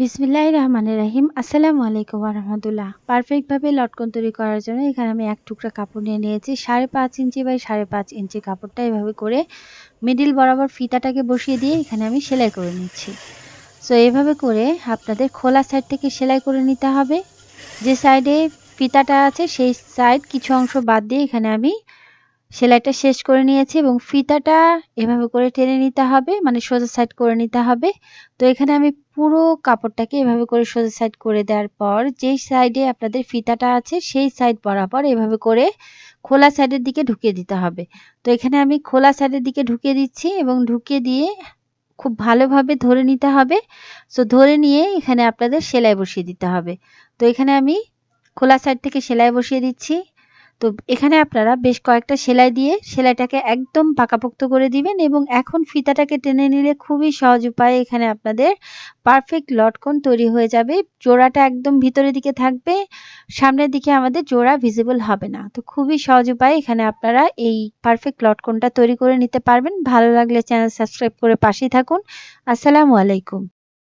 বিসমিল্লাহির রহমানির রহিম। আসসালামু আলাইকুম রহমতুল্লাহ পারফেক্টভাবে লটকন তৈরি করার জন্য এখানে আমি এক টুকরা কাপড় নিয়ে নিয়েছি। সাড়ে পাঁচ ইঞ্চি বাই সাড়ে পাঁচ ইঞ্চি কাপড়টা এভাবে করে মিডিল বরাবর ফিতাটাকে বসিয়ে দিয়ে এখানে আমি সেলাই করে নিচ্ছি। সো এভাবে করে আপনাদের খোলা সাইড থেকে সেলাই করে নিতে হবে। যে সাইডে ফিতাটা আছে, সেই সাইড কিছু অংশ বাদ দিয়ে এখানে আমি সেলাইটা শেষ করে নিয়েছি এবং ফিতাটা এভাবে করে টেনে নিতে হবে মানে সোজা সাইড করে নিতে হবে। তো এখানে আমি পুরো কাপড়টাকে এভাবে করে সোজা সাইড করে দেওয়ার পর, যেই সাইডে আপনাদের ফিতাটা আছে, সেই সাইড বরাবর এভাবে করে খোলা সাইডের দিকে ঢুকিয়ে দিতে হবে। তো এখানে আমি খোলা সাইডের দিকে ঢুকিয়ে দিচ্ছি এবং ঢুকিয়ে দিয়ে খুব ভালোভাবে ধরে নিতে হবে। সো ধরে নিয়ে এখানে আপনাদের সেলাই বসিয়ে দিতে হবে। তো এখানে আমি খোলা সাইড থেকে সেলাই বসিয়ে দিচ্ছি। তো এখানে আপনারা বেশ কয়েকটা সেলাই দিয়ে সেলাইটাকে একদম পাকাপোক্ত করে দিবেন এবং এখন ফিতাটাকে টেনে নিলে খুবই সহজ উপায়ে। এখানে আপনাদের পারফেক্ট লটকন তৈরি হয়ে যাবে। জোড়াটা একদম ভিতরের দিকে থাকবে, সামনের দিকে আমাদের জোড়া ভিজিবল হবে না। তো খুবই সহজ উপায়ে, এখানে আপনারা এই পারফেক্ট লটকনটা তৈরি করে নিতে পারবেন। ভালো লাগলে চ্যানেল সাবস্ক্রাইব করে পাশেই থাকুন। আসসালামু আলাইকুম।